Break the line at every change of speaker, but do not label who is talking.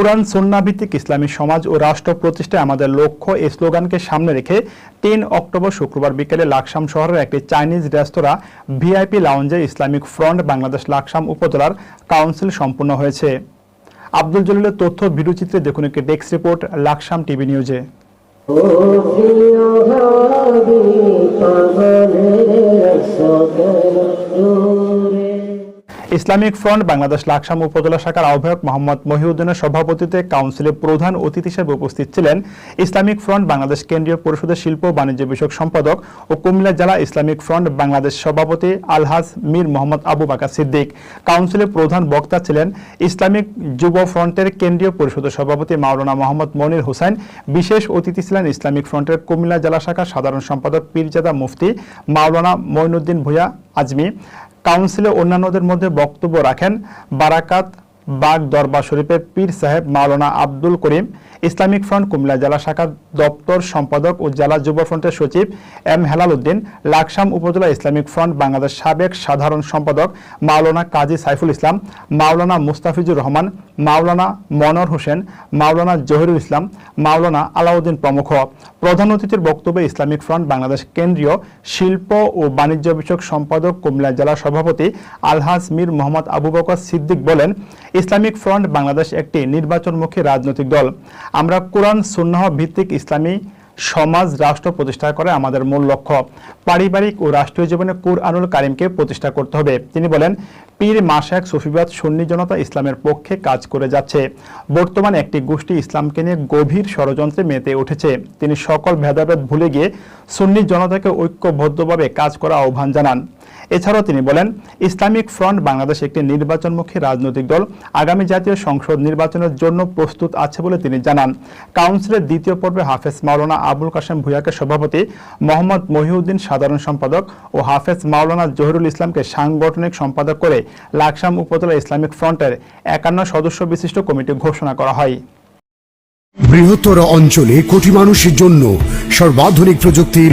কোরআন সন্নাভিত্তিক ইসলামী সমাজ ও রাষ্ট্র প্রতিষ্ঠায় আমাদের লক্ষ্য এই স্লোগানকে সামনে রেখে তিন অক্টোবর শুক্রবার বিকেলে লাকসাম শহরের একটি চাইনিজ রেস্তোরাঁ, ভিআইপি লাউঞ্জে ইসলামিক ফ্রন্ট বাংলাদেশ লাকসাম উপজেলার কাউন্সিল সম্পন্ন হয়েছে। আব্দুল জলিলের তথ্য ভিডিওচিত্রে দেখুন একটি ডেস্ক রিপোর্ট, লাকসাম টিভি নিউজে। ইসলামিক ফ্রন্ট বাংলাদেশ লাকসাম উপজেলা শাখার আহ্বায়ক মোহাম্মদ মহিউদ্দিনের সভাপতিত্বে কাউন্সিলে প্রধান অতিথি হিসেবে উপস্থিত ছিলেন ইসলামিক ফ্রন্ট বাংলাদেশ কেন্দ্রীয় পরিষদের শিল্প বাণিজ্য বিষয়ক সম্পাদক ও কুমিল্লা জেলা ইসলামিক ফ্রন্ট বাংলাদেশ সভাপতি আলহাজ মীর মোহাম্মদ আবু বাকা সিদ্দিক। কাউন্সিলে প্রধান বক্তা ছিলেন ইসলামিক যুব ফ্রন্টের কেন্দ্রীয় পরিষদের সভাপতি মাওলানা মোহাম্মদ মনির হোসেন। বিশেষ অতিথি ছিলেন ইসলামিক ফ্রন্টের কুমিল্লা জেলা শাখার সাধারণ সম্পাদক পীরজাদা মুফতি মাওলানা মঈনুদ্দিন ভুয়া আজমি। কাউন্সিলে অন্যান্যদের মধ্যে বক্তব্য রাখেন বারাকাত বাগ দরবার শরীফের পীর সাহেব মাওলানা আব্দুল করিম ইসলামিক ফ্রন্ট কুমিল্লা জেলা শাখা দপ্তর সম্পাদক ও জেলা যুব ফ্রন্টের সচিব এম হেলাল উদ্দিন, লাকসাম উপজেলা ইসলামিক ফ্রন্ট বাংলাদেশ সাবেক সাধারণ সম্পাদক মাওলানা কাজী সাইফুল ইসলাম, মাওলানা মুস্তাফিজুর রহমান, মাওলানা মনোর হোসেন, মাওলানা জহিরুল ইসলাম, মাওলানা আলাউদ্দিন প্রমুখ। প্রধান অতিথির বক্তব্যে ইসলামিক ফ্রন্ট বাংলাদেশ কেন্দ্রীয় শিল্প ও বাণিজ্য বিষয়ক সম্পাদক কুমিল্লা জেলা সভাপতি আলহাজ মীর মোহাম্মদ আবু বকর সিদ্দিক বলেন ইসলামিক ফ্রন্ট বাংলাদেশ একটি নির্বাচনমুখী রাজনৈতিক দল। আমরা কোরআন, সুন্নাহ ভিত্তিক ইসলামী সমাজ, রাষ্ট্র প্রতিষ্ঠা করে আমাদের মূল লক্ষ্য। পারিবারিক ও রাষ্ট্রীয় জীবনে কুরআনুল কারিমকে প্রতিষ্ঠা করতে হবে। তিনি বলেন, পীর মাসাক সুফিবাদ সুন্নি জনতা ইসলামের পক্ষে কাজ করে যাচ্ছে। বর্তমানে একটি গোষ্ঠী ইসলামকে নিয়ে গভীর ষড়যন্ত্রে মেতে উঠেছে। তিনি সকল ভেদাভেদ ভুলে গিয়ে সুন্নি জনতাকে ঐক্যবদ্ধভাবে কাজ করা আহ্বান জানান। এছাড়াও তিনি বলেন, ইসলামিক ফ্রন্ট বাংলাদেশ একটি নির্বাচনমুখী রাজনৈতিক দল। আগামী জাতীয় সংসদ নির্বাচনের জন্য প্রস্তুত আছে বলে তিনি জানান। কাউন্সিলের দ্বিতীয় পর্বে হাফেজ মাওলানা আবুল কাসেম ভুয়াকে সভাপতি মোহাম্মদ মহিউদ্দিন সাধারণ সম্পাদক ও হাফেজ মাওলানা জহিরুল ইসলামকে সাংগঠনিক সম্পাদক করে লাকসাম উপজেলা ইসলামিক ফ্রন্টের একান্ন সদস্য বিশিষ্ট কমিটি ঘোষণা করা হয়।
বৃহত্তর অঞ্চলে কোটি মানুষের জন্য সর্বাধুনিক প্রযুক্তির